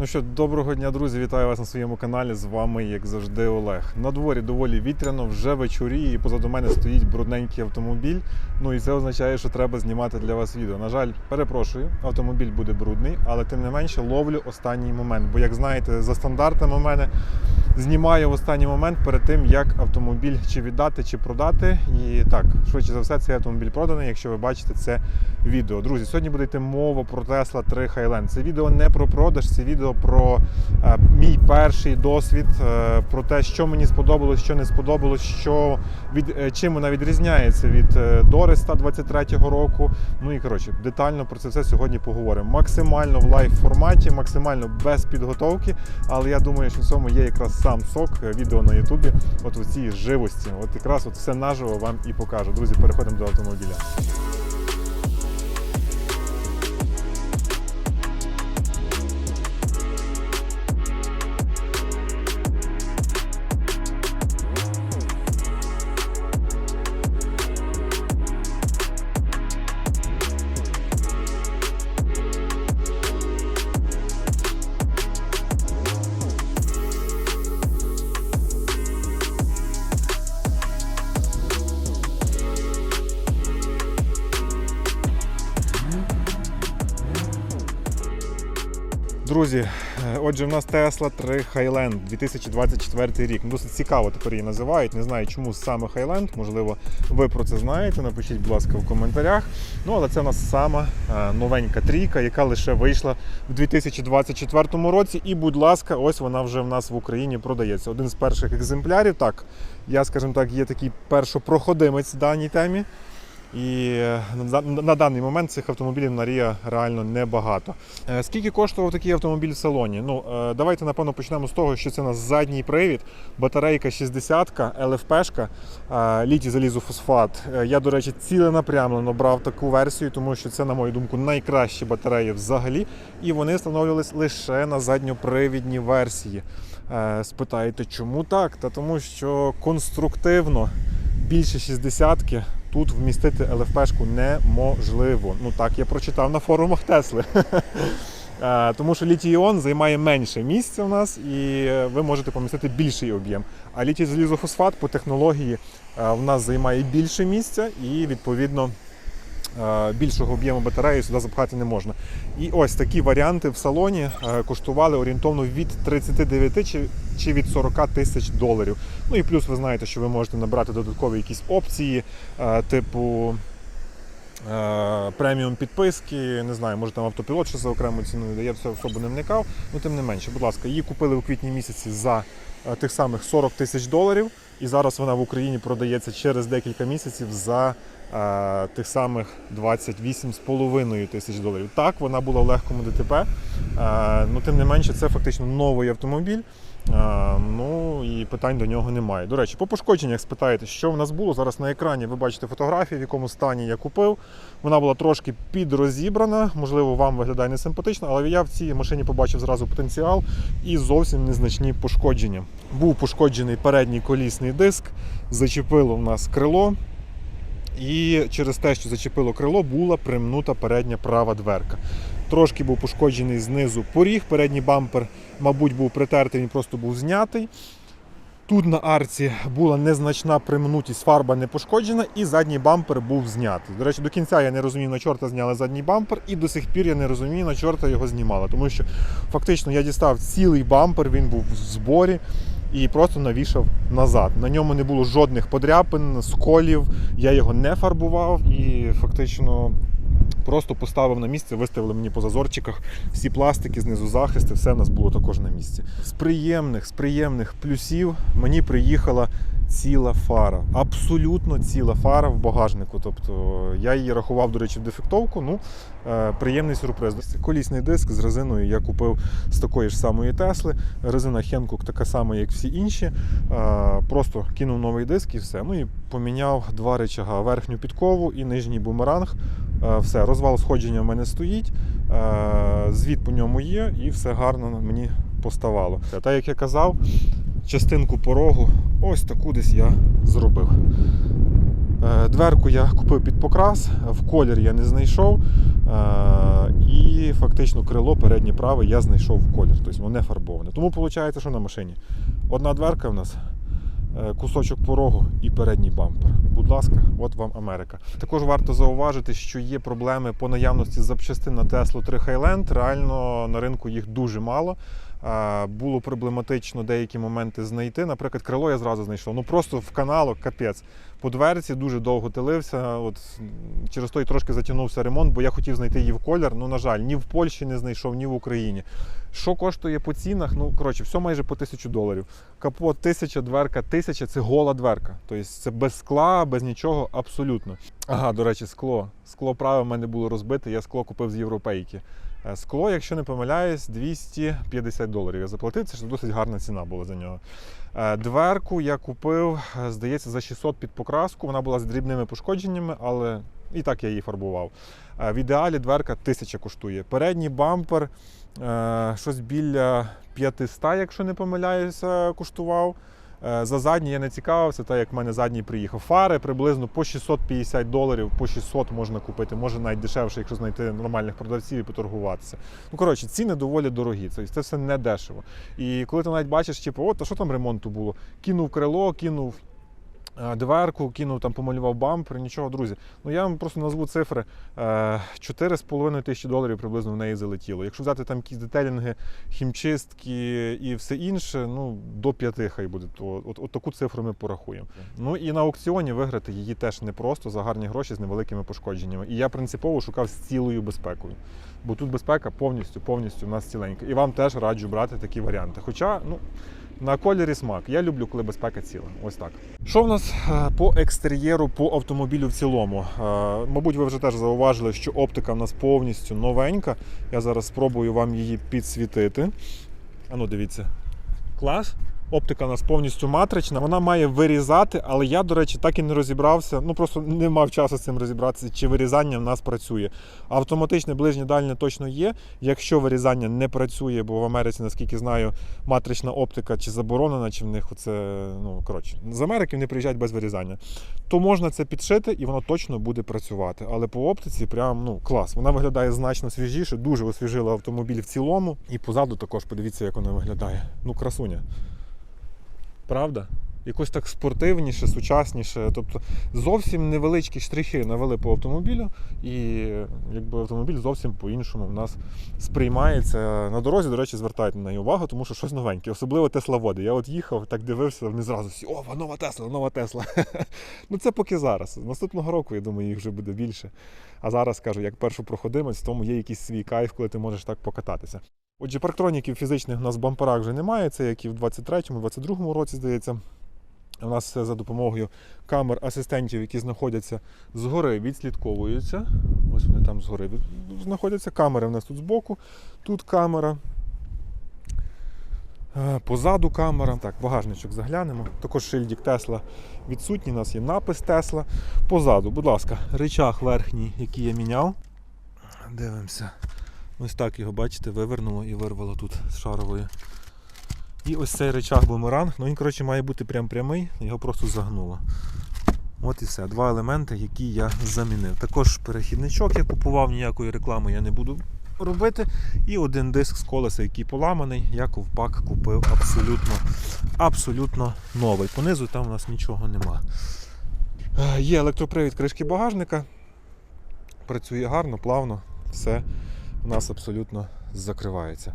Ну що, доброго дня, друзі! Вітаю вас на своєму каналі. З вами, як завжди, Олег. На дворі доволі вітряно, вже вечоріє, і позаду мене стоїть брудненький автомобіль. Ну і це означає, що треба знімати для вас відео. На жаль, перепрошую, автомобіль буде брудний, але тим не менше ловлю останній момент. Бо, як знаєте, за стандартами у мене знімаю в останній момент перед тим, як автомобіль чи віддати, чи продати. І так, швидше за все, цей автомобіль проданий, якщо ви бачите це відео. Друзі, сьогодні буде йти мова про Tesla 3 Highland. Це відео не про продаж, це відео про е, мій перший досвід, е, про те, що мені сподобалось, що не сподобалось, що від е, чим вона відрізняється від Дореста 23-го року. Ну і коротше, детально про це все сьогодні поговоримо. Максимально в лайв форматі, максимально без підготовки. Але я думаю, що в цьому є якраз сам сок відео на Ютубі. От у цій живості. От якраз от все наживо вам і покажу. Друзі, переходимо до автомобіля. Друзі, е, отже, в нас Tesla 3 Highland 2024 рік. Ну, Досить цікаво тепер її називають. Не знаю, чому саме Highland. Можливо, ви про це знаєте. Напишіть, будь ласка, в коментарях. Ну, але це в нас сама е, новенька трійка, яка лише вийшла в 2024 році. І, будь ласка, ось вона вже в нас в Україні продається. Один з перших екземплярів. Так, я, скажімо так, є такий першопроходимець в даній темі. І е, на, даний момент цих автомобілів на Рія реально небагато. Е, Скільки коштував такий автомобіль в салоні? Ну, е, давайте напевно почнемо з того, що це у нас задній привід, батарейка 60-ка, ЛФПшка, літій залізофосфат. Е, Я, до речі, ціленапрямлено брав таку версію, тому що це, на мою думку, найкращі батареї взагалі. І вони встановлювались лише на задньопривідній версії. Спитаєте, чому так? Та тому що конструктивно більше 60-ки тут вмістити ЛФПшку неможливо. Ну так я прочитав на форумах Тесли. Е, Тому що літій-іон займає менше місця у нас, і е, ви можете помістити більший об'єм. А літій залізофосфат по технології е, в нас займає більше місця і відповідно. Е, Більшого об'єму батареї сюди запхати не можна. І ось такі варіанти в салоні е, коштували орієнтовно від 39 чи, від 40 тисяч доларів. Ну і плюс ви знаєте, що ви можете набрати додаткові якісь опції, е, типу преміум підписки, не знаю, може там автопілот що за окрему ціну йде, я в це особо не вникав. Ну тим не менше, будь ласка, її купили у квітні місяці за тих самих 40 тисяч доларів. І зараз вона в Україні продається через декілька місяців за тих самих 28,5 тисяч доларів. Так, вона була в легкому ДТП. Е, ну, тим не менше, це фактично новий автомобіль. Е, ну і питань до нього немає. До речі, по пошкодженнях спитаєте, що в нас було. Зараз на екрані ви бачите фотографію, в якому стані я купив. Вона була трошки підрозібрана, можливо, вам виглядає не симпатично, але я в цій машині побачив зразу потенціал і зовсім незначні пошкодження. Був пошкоджений передній колісний диск, зачепило в нас крило. І через те, що зачепило крило, була примнута передня права дверка. Трошки був пошкоджений знизу поріг, передній бампер, мабуть, був притертий, він просто був знятий. Тут на арці була незначна примнутість, фарба не пошкоджена, і задній бампер був знятий. До речі, до кінця я не розумів, на чорта зняли задній бампер, і до сих пір я не розумію, на чорта його знімали. Тому що фактично я дістав цілий бампер, він був в зборі і просто навішав назад. На ньому не було жодних подряпин, сколів, я його не фарбував і фактично. Просто поставив на місце, виставили мені по зазорчиках всі пластики, знизу захисти, все в нас було також на місці. З приємних, з приємних плюсів мені приїхала ціла фара. Абсолютно ціла фара в багажнику. Тобто я її рахував, до речі, в дефектовку. Ну, е, приємний сюрприз. Колісний диск з резиною я купив з такої ж самої Тесли. Резина Хенкук така сама, як всі інші. Е, просто кинув новий диск і все. Ну і поміняв два речага: верхню підкову і нижній бумеранг. Е, Все, розвал сходження в мене стоїть, е, звіт по ньому є, і все гарно мені поставало. Та як я казав, частинку порогу ось таку десь я зробив. Е, Дверку я купив під покрас, в колір я не знайшов. І фактично крило переднє праве я знайшов в колір, тобто воно не фарбоване. Тому виходить, що на машині одна дверка в нас, кусочок порогу і передній бампер. Будь ласка, от вам Америка. Також варто зауважити, що є проблеми по наявності запчастин на Tesla 3 Highland. Реально на ринку їх дуже мало. Було проблематично деякі моменти знайти. Наприклад, крило я зразу знайшов. Ну просто в каналу капець. По дверці дуже довго тилився. От через той трошки затягнувся ремонт, бо я хотів знайти її в колір. Ну, на жаль, ні в Польщі не знайшов, ні в Україні. Що коштує по цінах? Ну, коротше, все майже по тисячу доларів. Капот тисяча, дверка тисяча це гола дверка. Тобто це без скла, без нічого, абсолютно. Ага, до речі, скло. Скло праве в мене було розбите, я скло купив з європейки. Е, Скло, якщо не помиляюсь, 250 доларів. Я заплатив, це ж досить гарна ціна була за нього. Е, Дверку я купив, е, здається, за 600 під покраску. Вона була з дрібними пошкодженнями, але і так я її фарбував. В ідеалі дверка 1000 коштує. Передній бампер щось біля 500, якщо не помиляюся, коштував. Е, За задній я не цікавився, так як в мене задній приїхав. Фари приблизно по 650 доларів, по 600 можна купити, може навіть дешевше, якщо знайти нормальних продавців і поторгуватися. Ну коротше, ціни доволі дорогі. Це, це все не дешево. І коли ти навіть бачиш, типу, от, а що там ремонту було? Кинув крило, кинув. Е, Дверку кинув, там помалював бампер, нічого, друзі. Ну я вам просто назву цифри. Е, 4,5 тисячі доларів приблизно в неї залетіло. Якщо взяти там якісь детелінги, хімчистки і все інше, ну до 5 хай буде. То от, от таку цифру ми порахуємо. Ну і на аукціоні виграти її теж непросто за гарні гроші з невеликими пошкодженнями. І я принципово шукав з цілою безпекою. Бо тут безпека повністю, повністю в нас ціленька. І вам теж раджу брати такі варіанти. Хоча, ну. На кольорі смак. Я люблю, коли безпека ціла. Ось так. Що в нас е, по екстер'єру, по автомобілю в цілому? Е, Мабуть, ви вже теж зауважили, що оптика в нас повністю новенька. Я зараз спробую вам її підсвітити. А ну, дивіться. Клас. Оптика у нас повністю матрична, вона має вирізати, але я, до речі, так і не розібрався. Ну просто не мав часу з цим розібратися, чи вирізання в нас працює. Автоматичне ближнє дальнє точно є. Якщо вирізання не працює, бо в Америці, наскільки знаю, матрична оптика чи заборонена, чи в них оце, ну коротше, з Америки вони приїжджають без вирізання, то можна це підшити і воно точно буде працювати. Але по оптиці прям ну клас. Вона виглядає значно свіжіше, дуже освіжила автомобіль в цілому. І позаду також подивіться, як вона виглядає. Ну, красуня. Правда? Якось так спортивніше, сучасніше. Тобто зовсім невеличкі штрихи навели по автомобілю, і якби автомобіль зовсім по-іншому в нас сприймається. На дорозі, до речі, звертайте на неї увагу, тому що щось новеньке, особливо Тесловоди. Я от їхав, так дивився, вони зразу всі, о, нова Тесла, нова Тесла. ну це поки зараз. Наступного року, я думаю, їх вже буде більше. А зараз кажу, як першу проходимець, тому є якийсь свій кайф, коли ти можеш так покататися. Отже, парктроніків фізичних у нас в бамперах вже немає, це як і в 23-му, 22-му році, здається. У нас все за допомогою камер асистентів, які знаходяться згори, відслідковуються. Ось вони там згори знаходяться. Камери в нас тут збоку, тут камера. Е, Позаду камера. Так, багажничок заглянемо. Також шильдик Тесла відсутній. У нас є напис Тесла. Позаду, будь ласка, речах верхній, який я міняв. Дивимося. Ось так його, бачите, вивернуло і вирвало тут з шарової. І ось цей речах бумеранг, ну він, коротше, має бути прям прямий, його просто загнуло. От і все. Два елементи, які я замінив. Також перехідничок я купував, ніякої реклами я не буду робити. І один диск з колеса, який поламаний, я ковпак купив абсолютно, абсолютно новий. Понизу там у нас нічого нема. Е, Є електропривід кришки багажника. Працює гарно, плавно, все у нас абсолютно закривається.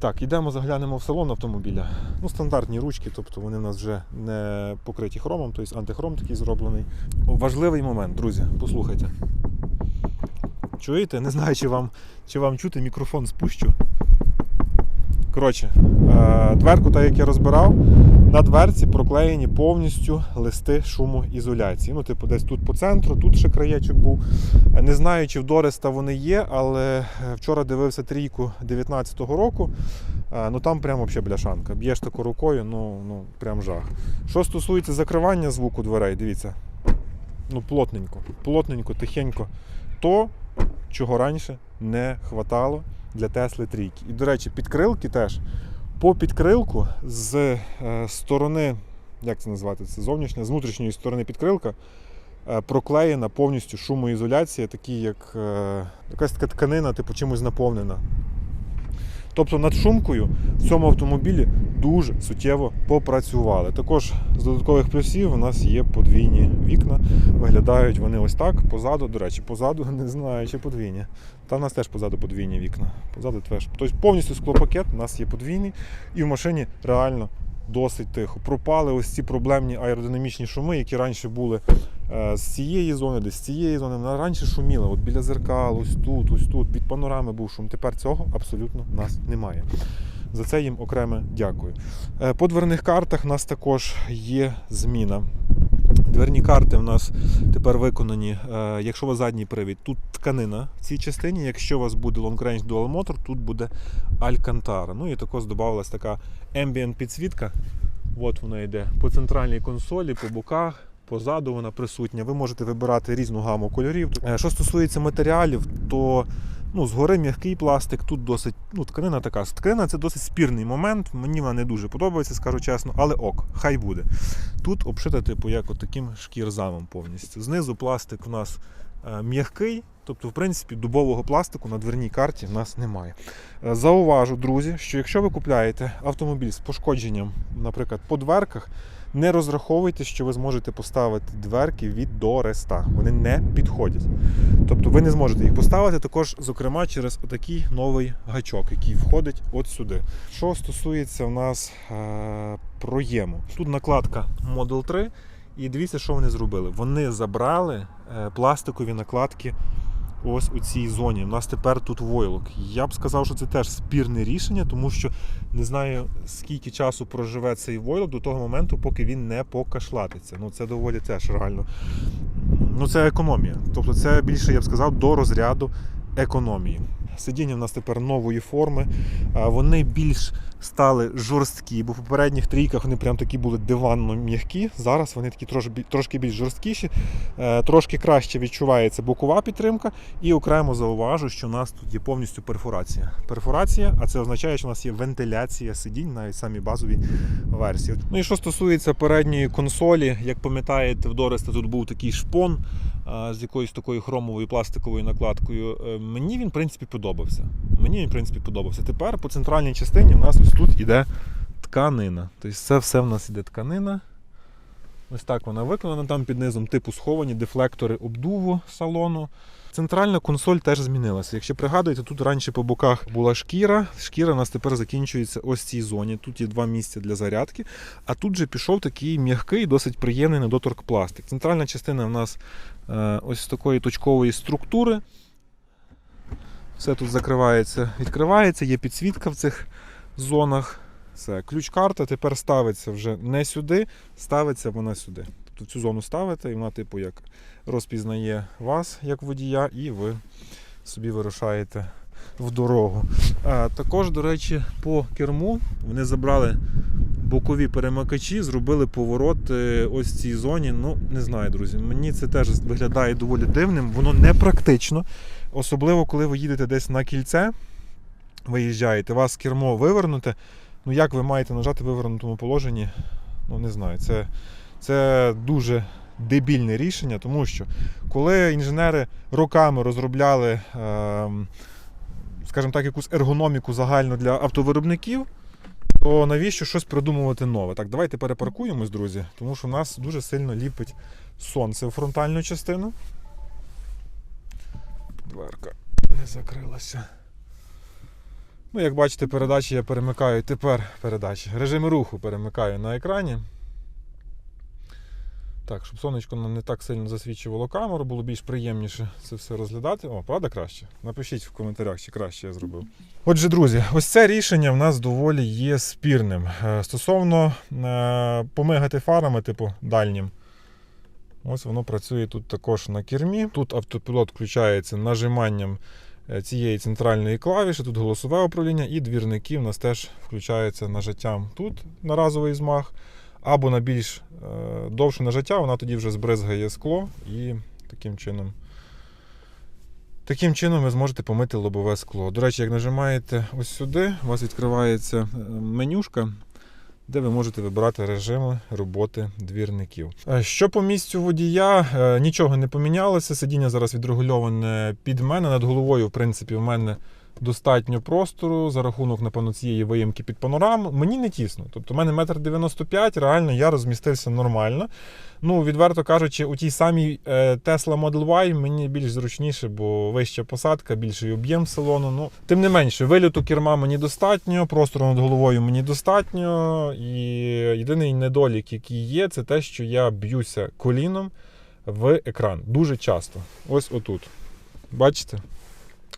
Так, йдемо заглянемо в салон автомобіля. Ну, стандартні ручки, тобто вони в нас вже не покриті хромом, тобто антихром такий зроблений. Важливий момент, друзі, послухайте. Чуєте? Не знаю, чи вам, чи вам чути, мікрофон спущу. Коротше, е, дверку, так як я розбирав, на дверці проклеєні повністю листи шумоізоляції. Ну, типу, десь тут по центру, тут ще краєчок був. Не знаю, чи в Дореста вони є, але е, вчора дивився трійку 19-го року. Е, Ну там прямо взагалі бляшанка. Б'єш таку рукою, ну, ну прям жах. Що стосується закривання звуку дверей, дивіться. Ну, плотненько, плотненько, тихенько. То, чого раніше не хватало для Тесли трійки. І, до речі, підкрилки теж. По підкрилку з е, сторони, як це називати, це зовнішня, з внутрішньої сторони підкрилка, е, проклеєна повністю шумоізоляція, такі як е, якась така тканина, типу чимось наповнена. Тобто над шумкою в цьому автомобілі дуже суттєво попрацювали. Також з додаткових плюсів у нас є подвійні вікна. Виглядають вони ось так. Позаду, до речі, позаду не знаю, чи подвійні. Та в нас теж позаду подвійні вікна. Позаду теж. Тобто повністю склопакет у нас є подвійний, і в машині реально досить тихо. Пропали ось ці проблемні аеродинамічні шуми, які раніше були е, з цієї зони, десь з цієї зони. Вона раніше шуміла, от біля зеркал, ось тут, ось тут. Від панорами був шум. Тепер цього абсолютно в нас немає. За це їм окреме дякую. Е, По дверних картах у нас також є зміна. Дверні карти в нас тепер виконані. е, Якщо у вас задній привід, тут тканина в цій частині. Якщо у вас буде Long Range Dual Motor, тут буде Alcantara. Ну і також додавалась така ambient підсвітка. От вона йде по центральній консолі, по боках. Позаду вона присутня. Ви можете вибирати різну гаму кольорів. Е, Що стосується матеріалів, то ну, згори м'який пластик, тут досить ну, тканина така. Тканина це досить спірний момент. Мені вона не дуже подобається, скажу чесно, але ок, хай буде. Тут обшита, типу, як от таким шкірзамом повністю. Знизу пластик в нас е, м'який, тобто, в принципі, дубового пластику на дверній карті в нас немає. Е, Зауважу, друзі, що якщо ви купляєте автомобіль з пошкодженням, наприклад, по дверках, не розраховуйте, що ви зможете поставити дверки від до реста. Вони не підходять. Тобто ви не зможете їх поставити також, зокрема, через отакий новий гачок, який входить от сюди. Що стосується в нас е, проєму, тут накладка Model 3. І дивіться, що вони зробили. Вони забрали е, пластикові накладки ось у цій зоні. У нас тепер тут войлок. Я б сказав, що це теж спірне рішення, тому що не знаю, скільки часу проживе цей войлок до того моменту, поки він не покашлатиться. Ну це доволі теж реально. Ну це економія. Тобто це більше, я б сказав, до розряду економії. Сидіння в нас тепер нової форми. Вони більш стали жорсткі, бо в попередніх трійках вони прям такі були диванно м'які. Зараз вони такі трошки, більш жорсткіші. Е, Трошки краще відчувається бокова підтримка. І окремо зауважу, що у нас тут є повністю перфорація. Перфорація, а це означає, що у нас є вентиляція сидінь, навіть самі базові версії. Ну і що стосується передньої консолі, як пам'ятаєте, в Дореста тут був такий шпон з якоюсь такою хромовою пластиковою накладкою. Е, Мені він, в принципі, подобався. Мені він, в принципі, подобався. Тепер по центральній частині в нас ось тут іде тканина. Тобто це все в нас іде тканина. Ось так вона виконана. Там під низом типу сховані дефлектори обдуву салону. Центральна консоль теж змінилася. Якщо пригадуєте, тут раніше по боках була шкіра. Шкіра у нас тепер закінчується ось цій зоні. Тут є два місця для зарядки. А тут же пішов такий м'який, досить приємний недоторк пластик. Центральна частина в нас е, ось такої точкової структури. Все тут закривається, відкривається, є підсвітка в цих зонах. Все, ключ-карта тепер ставиться вже не сюди, ставиться вона сюди. Тобто в цю зону ставите, і вона, типу, як розпізнає вас як водія, і ви собі вирушаєте в дорогу. А, також, до речі, по керму вони забрали бокові перемикачі, зробили поворот е, ось цій зоні. Ну, не знаю, друзі. Мені це теж виглядає доволі дивним, воно не практично. Особливо, коли ви їдете десь на кільце, виїжджаєте, вас кермо вивернуте. Ну, як ви маєте нажати в вивернутому положенні? Ну, не знаю. Це, це дуже дебільне рішення, тому що коли інженери роками розробляли, е, скажімо так, якусь ергономіку загальну для автовиробників, то навіщо щось придумувати нове? Так, давайте перепаркуємось, друзі, тому що в нас дуже сильно ліпить сонце в фронтальну частину. Дверка не закрилася. Ну, як бачите, передачі я перемикаю тепер передачі. Режими руху перемикаю на екрані. Так, щоб сонечко не так сильно засвічувало камеру, було більш приємніше це все розглядати. О, правда краще? Напишіть в коментарях, чи краще я зробив. Отже, друзі, ось це рішення в нас доволі є спірним. Е, Стосовно е, помигати фарами, типу дальнім. Ось воно працює тут також на кермі. Тут автопілот включається нажиманням е, цієї центральної клавіші, тут голосове управління, і двірники в нас теж включаються нажаттям тут на разовий змах, або на більш е, довше нажаття, вона тоді вже збризгає скло і таким чином. Таким чином ви зможете помити лобове скло. До речі, як нажимаєте ось сюди, у вас відкривається е, менюшка, де ви можете вибирати режими роботи двірників. Е, Що по місцю водія, нічого не помінялося. Сидіння зараз відрегульоване під мене. Над головою, в принципі, в мене достатньо простору за рахунок, напевно, цієї виїмки під панораму. Мені не тісно. Тобто, у мене метр 95, реально я розмістився нормально. Ну, відверто кажучи, у тій самій е, Tesla Model Y мені більш зручніше, бо вища посадка, більший об'єм салону. Ну, тим не менше, виліту керма мені достатньо, простору над головою мені достатньо. І єдиний недолік, який є, це те, що я б'юся коліном в екран дуже часто. Ось отут. Бачите?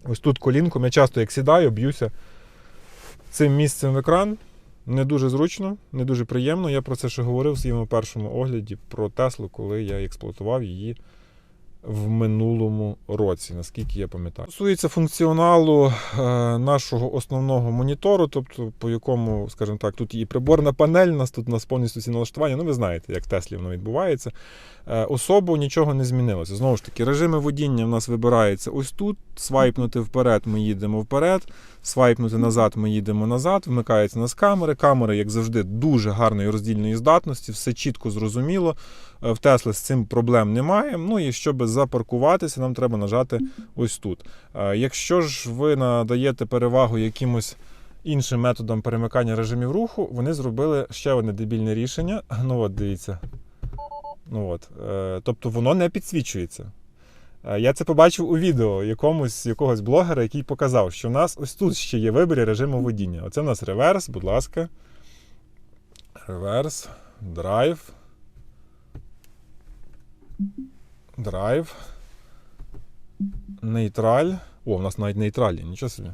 Ось тут колінком. Я часто як сідаю, б'юся цим місцем в екран. Не дуже зручно, не дуже приємно. Я про це ще говорив в своєму першому огляді про Теслу, коли я експлуатував її в минулому році, наскільки я пам'ятаю. Стосується функціоналу е, нашого основного монітору, тобто по якому, скажімо так, тут і приборна панель, у нас тут у нас повністю всі налаштування. Ну, ви знаєте, як в Теслі воно відбувається. Е, особо нічого не змінилося. Знову ж таки, режими водіння в нас вибираються ось тут. Свайпнути вперед, ми їдемо вперед. Свайпнути назад, ми їдемо назад. Вмикаються нас камери. Камери, як завжди, дуже гарної роздільної здатності, все чітко зрозуміло. Е, В Тесли з цим проблем немає. Ну і щоб запаркуватися, нам треба нажати ось тут. Е, Якщо ж ви надаєте перевагу якимось іншим методам перемикання режимів руху, вони зробили ще одне дебільне рішення. Ну от дивіться. Ну от, е, тобто воно не підсвічується. Е, Я це побачив у відео якомусь якогось блогера, який показав, що в нас ось тут ще є вибір режиму водіння. Оце в нас реверс, будь ласка. Реверс, драйв. Драйв. Нейтраль. О, в нас навіть нейтраль, є, нічого собі.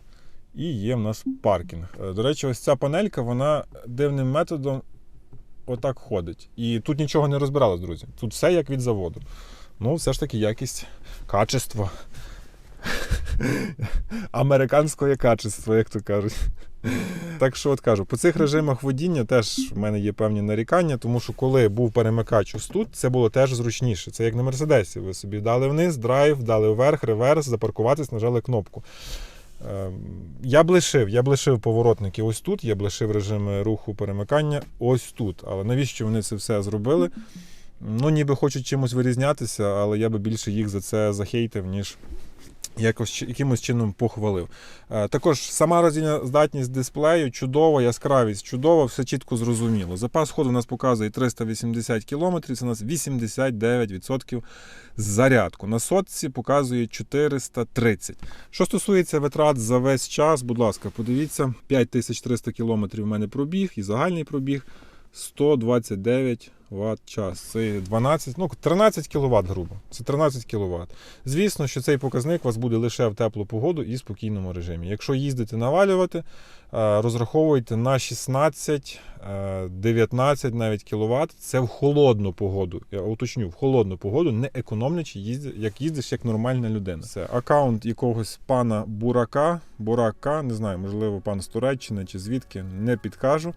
І є в нас паркінг. Е, До речі, ось ця панелька, вона дивним методом отак ходить. І тут нічого не розбиралось, друзі. Тут все як від заводу. Ну, все ж таки, якість, качество. Американське качество, як то кажуть. Так що от кажу, по цих режимах водіння теж в мене є певні нарікання, тому що коли був перемикач ось тут, це було теж зручніше. Це як на Мерседесі. Ви собі дали вниз, драйв, дали вверх, реверс, запаркуватись, нажали кнопку. Ем, Я б лишив, я б лишив поворотники ось тут, я б лишив режими руху перемикання ось тут. Але навіщо вони це все зробили? Ну, ніби хочуть чимось вирізнятися, але я би більше їх за це захейтив, ніж якось якимось чином похвалив. Е, Також сама роздільна здатність дисплею чудова, яскравість чудова, все чітко зрозуміло. Запас ходу у нас показує 380 км, це у нас 89% зарядку. На сотці показує 430. Що стосується витрат за весь час, будь ласка, подивіться, 5300 км в мене пробіг і загальний пробіг 129 Вт час. Це 12, ну 13 кВт, грубо. Це 13 кВт. Звісно, що цей показник у вас буде лише в теплу погоду і спокійному режимі. Якщо їздити навалювати, е, розраховуйте на 16, е, 19 навіть кВт. Це в холодну погоду. Я уточню, в холодну погоду, не економлячи, як їздиш як нормальна людина. Це аккаунт якогось пана Бурака. Бурака, не знаю, можливо, пан з Туреччини чи звідки, не підкажу.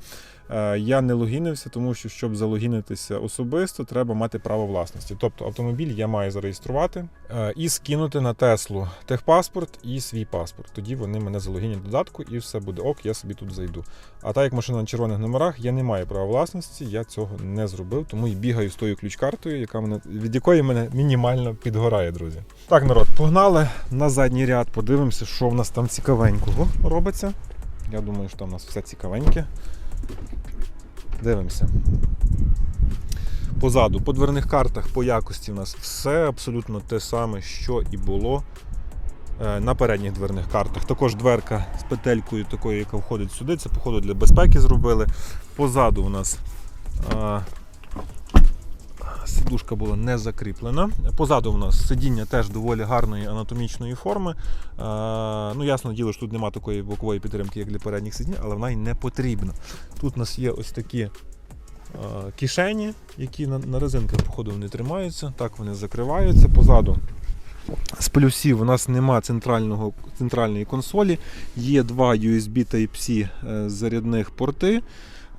Е, Я не логінився, тому що щоб залогінитися особисто, треба мати право власності. Тобто автомобіль я маю зареєструвати е, і скинути на Теслу техпаспорт і свій паспорт. Тоді вони мене залогінять додатку і все буде ок, я собі тут зайду. А так як машина на червоних номерах, я не маю права власності, я цього не зробив, тому і бігаю з тою ключ-картою, яка мене від якої мене мінімально підгорає, друзі. Так, народ, погнали на задній ряд, подивимося, що в нас там цікавенького робиться. Я думаю, що там у нас все цікавеньке. Дивимося. Позаду, по дверних картах, по якості у нас все абсолютно те саме, що і було е, на передніх дверних картах. Також дверка з петелькою, такою, яка входить сюди. Це, походу, для безпеки зробили. Позаду у нас а, сидушка була не закріплена. Позаду у нас сидіння теж доволі гарної анатомічної форми. А, ну, ясно діло, що тут немає такої бокової підтримки, як для передніх сидінь, але вона й не потрібна. Тут у нас є ось такі а, кишені, які на, резинках, походу, вони тримаються. Так вони закриваються позаду. З плюсів у нас нема центрального, центральної консолі. Є два USB Type-C е, зарядних порти.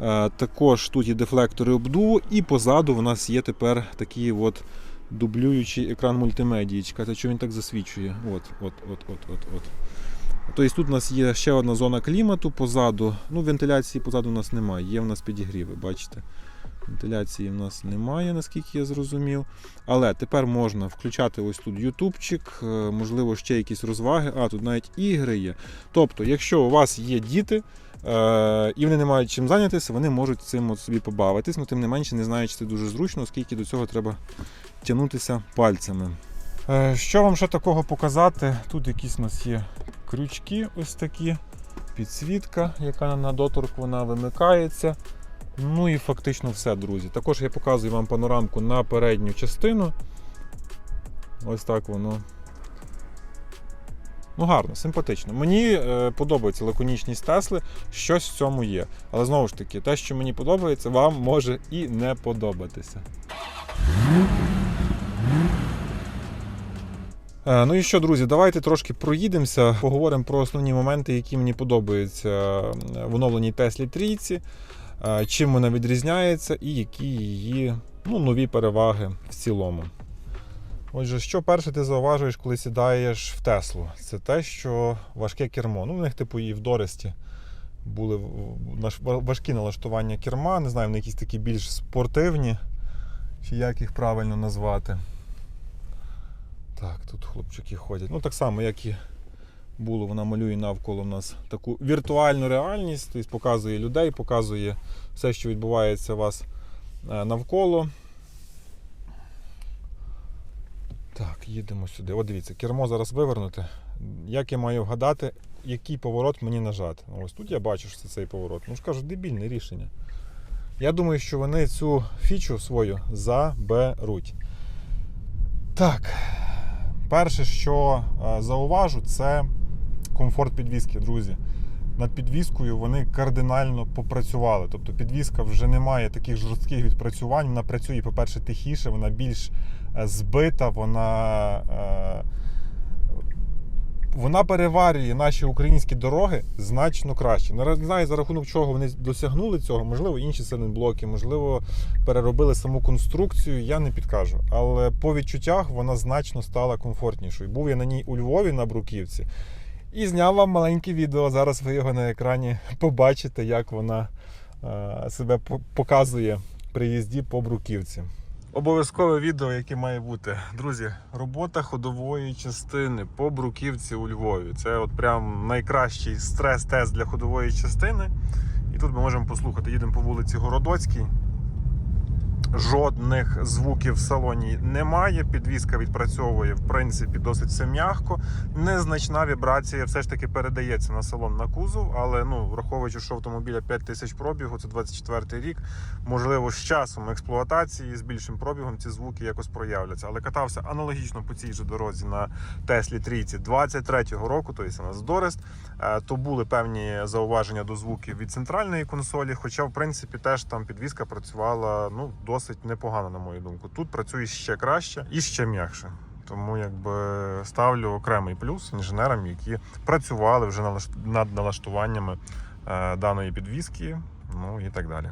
Е, Також тут є дефлектори обдуву, і позаду у нас є тепер такий от дублюючий екран мультимедії. Чекайте, що він так засвічує. От, от, от, от, от, от. Тобто тут у нас є ще одна зона клімату позаду. Ну, вентиляції позаду у нас немає, є в нас підігріви, бачите. Вентиляції в нас немає, наскільки я зрозумів. Але тепер можна включати ось тут ютубчик, е, можливо, ще якісь розваги. А, тут навіть ігри є. Тобто, якщо у вас є діти, і вони не мають чим зайнятися, вони можуть цим от собі побавитись, але тим не менше не знаю, чи це дуже зручно, оскільки до цього треба тягнутися пальцями. Е, Що вам ще такого показати? Тут якісь у нас є крючки ось такі, підсвітка, яка на доторк вона вимикається. Ну і фактично все, друзі. Також я показую вам панорамку на передню частину. Ось так воно. Ну, гарно, симпатично. Мені е, подобається лаконічність Тесли, щось в цьому є. Але знову ж таки, те, що мені подобається, вам може і не подобатися. Е, Ну і що, друзі, давайте трошки проїдемося, поговоримо про основні моменти, які мені подобаються в оновленій Теслі трійці, е, чим вона відрізняється і які її ну, нові переваги в цілому. Отже, що перше ти зауважуєш, коли сідаєш в Теслу? Це те, що важке кермо. Ну, в них, типу, і в Доресті були важкі налаштування керма, не знаю, вони якісь такі більш спортивні, чи як їх правильно назвати. Так, тут хлопчики ходять. Ну, так само, як і було, вона малює навколо нас таку віртуальну реальність, тобто показує людей, показує все, що відбувається у вас е, навколо. Так, їдемо сюди. От дивіться, кермо зараз вивернути. Як я маю вгадати, який поворот мені нажати? Ну, Ось тут я бачу, що це цей поворот. Ну ж кажу, дебільне рішення. Я думаю, що вони цю фічу свою заберуть. Так, перше, що е, зауважу, це комфорт підвіски, друзі. Над підвіскою вони кардинально попрацювали. Тобто підвіска вже не має таких жорстких відпрацювань. Вона працює, по-перше, тихіше, вона більш збита, вона, е, вона переварює наші українські дороги значно краще. Не знаю, за рахунок чого вони досягнули цього, можливо, інші силінблоки, можливо, переробили саму конструкцію, я не підкажу. Але по відчуттях вона значно стала комфортнішою. Був я на ній у Львові на Бруківці і зняв вам маленьке відео. Зараз ви його на екрані побачите, як вона е, себе показує при їзді по Бруківці. Обов'язкове відео, яке має бути. Друзі, робота ходової частини по бруківці у Львові. Це от прям найкращий стрес-тест для ходової частини. І тут ми можемо послухати. Їдемо по вулиці Городоцькій. Жодних звуків в салоні немає. Підвізка відпрацьовує в принципі досить все м'яко. Незначна вібрація все ж таки передається на салон на кузов, але ну враховуючи, що автомобіля 5 тисяч пробігу, це 24 рік. Можливо, з часом експлуатації з більшим пробігом ці звуки якось проявляться. Але катався аналогічно по цій же дорозі на Теслі Трійці 23-го року, тобто у нас Дорест. Е, То були певні зауваження до звуків від центральної консолі. Хоча, в принципі, теж там підвізка працювала ну досить непогано, на мою думку. Тут працює ще краще і ще м'якше. Тому якби ставлю окремий плюс інженерам, які працювали вже над налаштуваннями е, даної підвіски, ну і так далі.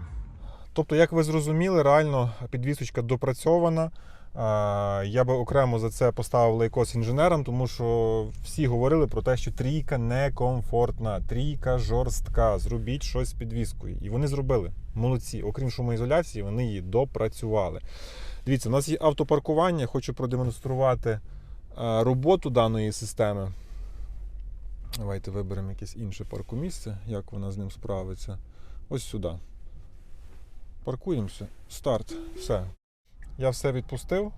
Тобто, як ви зрозуміли, реально підвісочка допрацьована. Я би окремо за це поставив лайкос інженерам, тому що всі говорили про те, що трійка некомфортна, трійка жорстка. Зробіть щось з підвіскою. І вони зробили. Молодці. Окрім шумоізоляції, вони її допрацювали. Дивіться, у нас є автопаркування. Хочу продемонструвати роботу даної системи. Давайте виберемо якесь інше паркомісце, як вона з ним справиться. Ось сюди. Паркуємося. Старт. Все. Я все відпустив.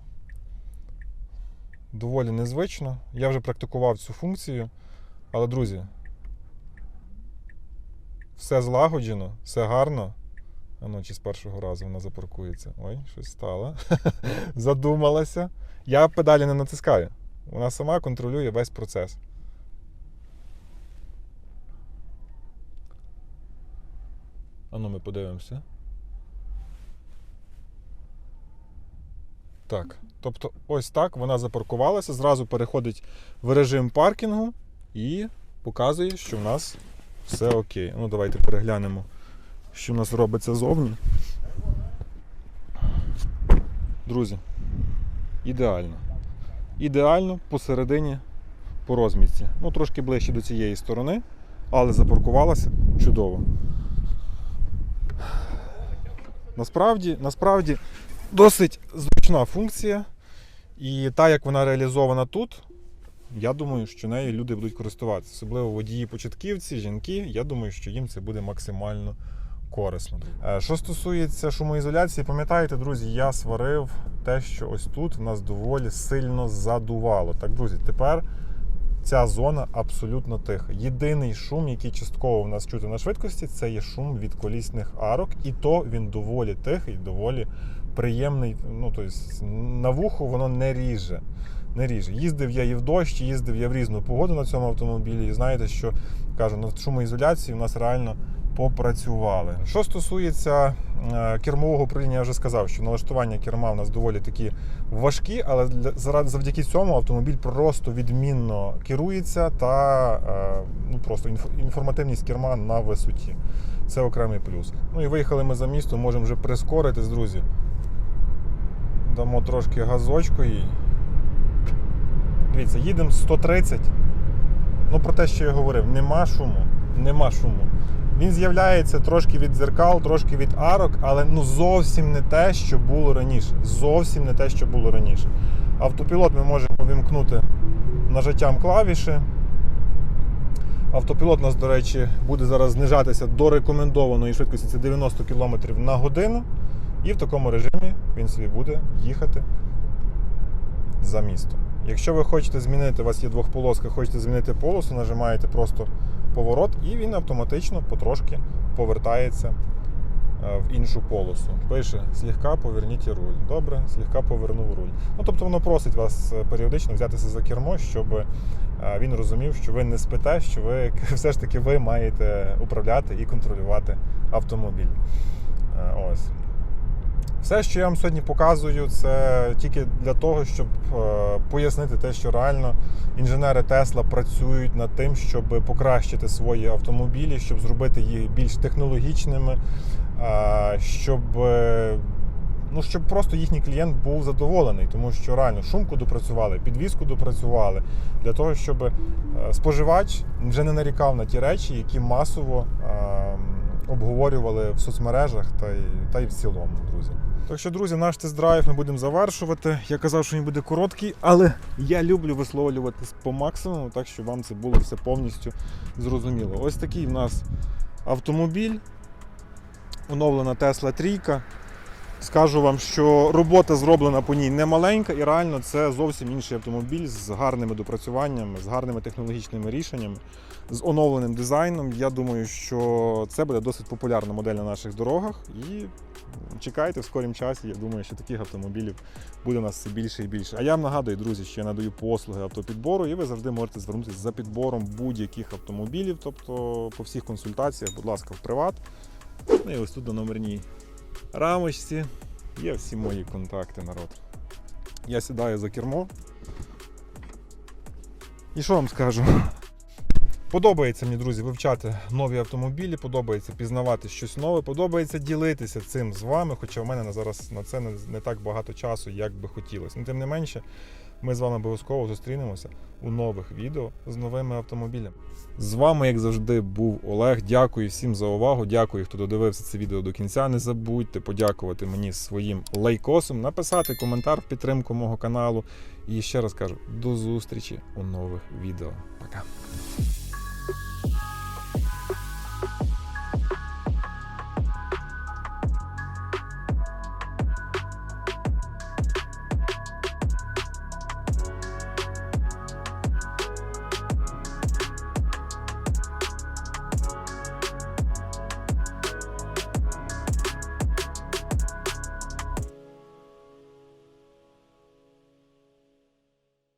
Доволі незвично. Я вже практикував цю функцію. Але, друзі, все злагоджено, все гарно. А ну, чи з першого разу вона запаркується. Ой, щось стало. Задумалася. Я педалі не натискаю. Вона сама контролює весь процес. А ну ми подивимося. Так. Тобто, ось так вона запаркувалася, зразу переходить в режим паркінгу і показує, що в нас все окей. Ну, давайте переглянемо, що в нас робиться зовні. Друзі, ідеально. Ідеально посередині по розмітці. Ну, трошки ближче до цієї сторони, але запаркувалася чудово. Насправді, насправді досить зручна функція. І та, як вона реалізована тут, я думаю, що нею люди будуть користуватися. Особливо водії-початківці, жінки. Я думаю, що їм це буде максимально корисно. Е, Що стосується шумоізоляції, пам'ятаєте, друзі, я сварив те, що ось тут в нас доволі сильно задувало. Так, друзі, тепер ця зона абсолютно тиха. Єдиний шум, який частково в нас чути на швидкості, це є шум від колісних арок, і то він доволі тихий, доволі приємний. Ну, тобто, на вухо воно не ріже. Не ріже. Їздив я і в дощ, їздив я в різну погоду на цьому автомобілі. І знаєте, що кажу, на шумоізоляції у нас реально попрацювали. Що стосується е, кермового управління, я вже сказав, що налаштування керма у нас доволі такі важкі, але для- завдяки цьому автомобіль просто відмінно керується та е, ну, просто інф- інформативність керма на висоті. Це окремий плюс. Ну і виїхали ми за місто, можемо вже прискоритись, друзі. Дамо трошки газочку їй. Дивіться, їдемо 130. Ну, про те, що я говорив, нема шуму. Нема шуму. Він з'являється трошки від дзеркал, трошки від арок, але ну зовсім не те, що було раніше. Зовсім не те, що було раніше. Автопілот ми можемо увімкнути нажаттям клавіші. Автопілот у нас, до речі, буде зараз знижатися до рекомендованої швидкості це 90 км на годину. І в такому режимі він собі буде їхати за місто. Якщо ви хочете змінити, у вас є двохполоска, хочете змінити полосу, нажимаєте просто поворот, і він автоматично потрошки повертається е, в іншу полосу. Пише слегка поверніть руль. Добре, слегка повернув руль. Ну тобто воно просить вас е, періодично взятися за кермо, щоб е, він розумів, що ви не спите, що ви все ж таки ви маєте управляти і контролювати автомобіль. Ось. Все, що я вам сьогодні показую, це тільки для того, щоб е, пояснити те, що реально інженери Тесла працюють над тим, щоб покращити свої автомобілі, щоб зробити їх більш технологічними, е, щоб, е, ну, щоб просто їхній клієнт був задоволений, тому що реально шумку допрацювали, підвізку допрацювали для того, щоб споживач вже не нарікав на ті речі, які масово е, обговорювали в соцмережах та й, та й в цілому, друзі. Так що, друзі, наш тест-драйв ми будемо завершувати. Я казав, що він буде короткий, але я люблю висловлюватись по максимуму, так щоб вам це було все повністю зрозуміло. Ось такий в нас автомобіль. Оновлена Tesla трійка. Скажу вам, що робота зроблена по ній не маленька, і реально це зовсім інший автомобіль з гарними допрацюваннями, з гарними технологічними рішеннями, з оновленим дизайном. Я думаю, що це буде досить популярна модель на наших дорогах. І чекайте в скорім часі. Я думаю, що таких автомобілів буде у нас все більше і більше. А я вам нагадую, друзі, що я надаю послуги автопідбору, і ви завжди можете звернутися за підбором будь-яких автомобілів, тобто по всіх консультаціях, будь ласка, в приват. Ну і ось тут на номерній рамочці є всі мої контакти, народ. Я сідаю за кермо. І що вам скажу? Подобається мені, друзі, вивчати нові автомобілі, подобається пізнавати щось нове, подобається ділитися цим з вами, хоча в мене зараз на це не так багато часу, як би хотілося. Ну, тим не менше, ми з вами обов'язково зустрінемося у нових відео з новими автомобілями. З вами, як завжди, був Олег. Дякую всім за увагу. Дякую, хто додивився це відео до кінця. Не забудьте подякувати мені своїм лайкосом, написати коментар в підтримку мого каналу. І ще раз кажу, до зустрічі у нових відео. Пока.